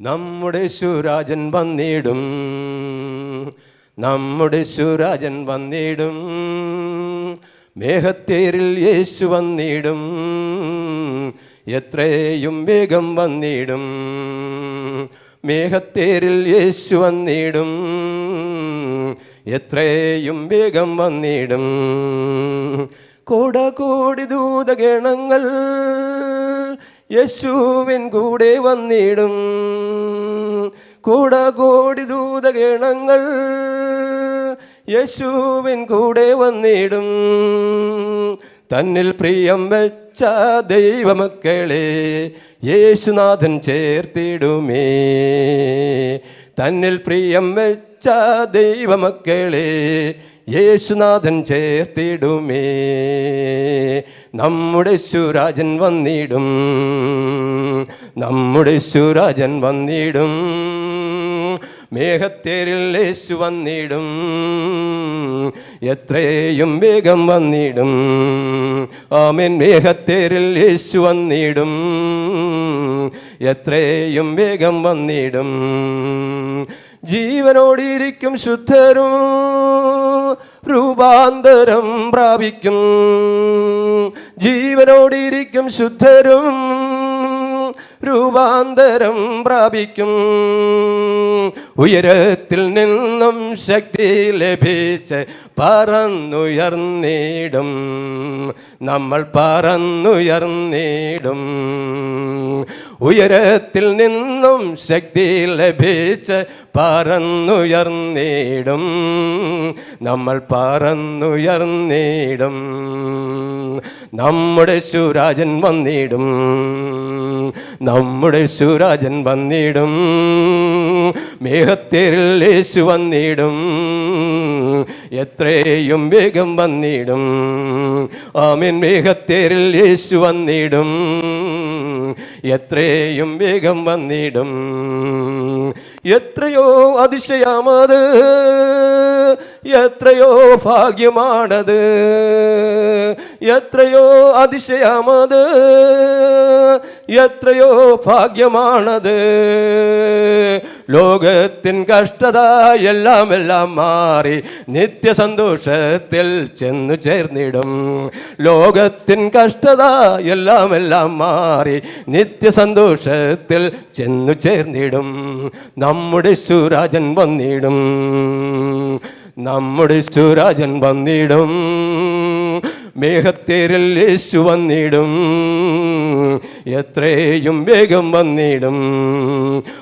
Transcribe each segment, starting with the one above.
നമ്മുടെ ശുരാജൻ വന്നിടും. നമ്മുടെ ശുരാജൻ വന്നിടും. മേഘത്തേരിൽ യേശു വന്നിടും. എത്രയും വേഗം വന്നിടും. മേഘത്തേരിൽ യേശു വന്നിടും. എത്രയും വേഗം വന്നിടും. കൂട കോടി ദൂതഗണങ്ങൾ യേശുവിൻ കൂടെ വന്നിടും. കൂട കോടി ദൂതഗണങ്ങൾ യേശുവിൻ കൂടെ വന്നിടും. തന്നിൽ പ്രിയം വെച്ച ദൈവമക്കളെ യേശുനാഥൻ ചേർത്തിടുമേ. തന്നിൽ പ്രിയം വെച്ച ദൈവമക്കളെ യേശുനാഥൻ ചേർത്തിടുമേ. നമ്മുടെ ശുരാജൻ വന്നിടും. നമ്മുടെ ശുരാജൻ വന്നിടും. മേഘത്തേരിൽ യേശു വന്നിടും. എത്രയും വേഗം വന്നിടും. ആമേൻ മേഘത്തേരിൽ യേശു വന്നിടും. എത്രയും വേഗം വന്നിടും. ജീവനോടിയിരിക്കും ശുദ്ധരും രൂപാന്തരം പ്രാപിക്കും. ജീവനോടിയിരിക്കും ശുദ്ധരും രൂപാന്തരം പ്രാപിക്കും. ഉയരത്തിൽ നിന്നും ശക്തി ലഭിച്ച് പറന്നുയർന്നിടും. നമ്മൾ പറന്നുയർന്നിടും. ഉയരത്തിൽ നിന്നും ശക്തി ലഭിച്ച് പറന്നുയർന്നിടും. നമ്മൾ പറന്നുയർന്നിടും. നമ്മുടെ ശുരാജൻ വന്നിടും. നമ്മുടെ സുരാജൻ വന്നിടും. മേഘത്തേരിൽ യേശു വന്നിടും. എത്രയും വേഗം വന്നിടും. ആമിൻ മേഘത്തേരിൽ യേശു വന്നിടും. എത്രയും വേഗം വന്നിടും. എത്രയോ അതിശയാമത് എത്രയോ ഭാഗ്യമാണത്. എത്രയോ അതിശയമത് എത്രയോ ഭാഗ്യമാണത്. ലോകത്തിൻ കഷ്ടത എല്ലാം എല്ലാം മാറി നിത്യസന്തോഷത്തിൽ ചെന്നു ചേർന്നിടും. ലോകത്തിൻ കഷ്ടത എല്ലാം എല്ലാം മാറി നിത്യസന്തോഷത്തിൽ ചെന്നു ചേർന്നിടും. നമ്മുടെ സുരാജൻ വന്നിടും. നമ്മുടെ സുരാജൻ വന്നിടും. മേഘത്തേരിൽ യേശു വന്നിടും. എത്രയും വേഗം വന്നിടും.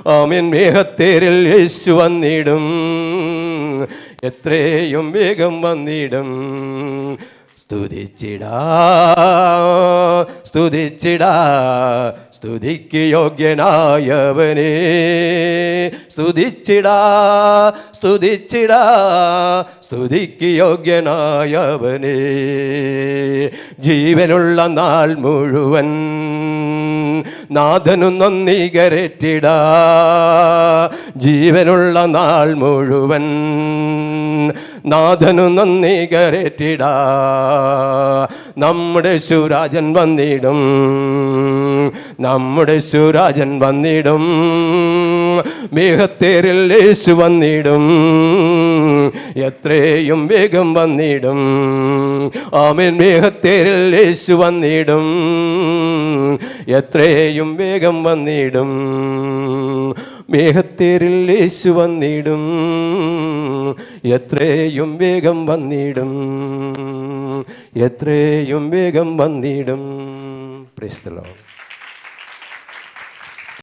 ആമേൻ മേഘത്തേരിൽ യേശു വന്നിടും. എത്രയും വേഗം വന്നിടും. സ്തുതിച്ചിടാ സ്തുതിച്ചിടാ സ്തുതിക്ക് യോഗ്യനായവനേ. സ്തുതിച്ചിടാ സ്തുതിച്ചിടാ സ്തുതിക്ക് യോഗ്യനായവനെ. ജീവനുള്ള നാൾ മുഴുവൻ നാഥനും നന്ദി കരറ്റിടാ. ജീവനുള്ള നാൾ മുഴുവൻ നാഥനു നന്ദികരറ്റിടാ നമ്മുടെ ശുരാജൻ വന്നിടും നമ്മുടെ ശുരാജൻ വന്നിടും. മേഘത്തേരിൽ യേശു വന്നിടും. എത്രയും വേഗം വന്നിടും. ആമേൻ. മേഘത്തേരിൽ യേശു വന്നിടും. എത്രയും വേഗം വന്നിടും. മേഘത്തേരിൽ യേശു വന്നിടും. എത്രയും വേഗം വന്നിടും. എത്രയും വേഗം വന്നിടും. പ്രശ്നമോ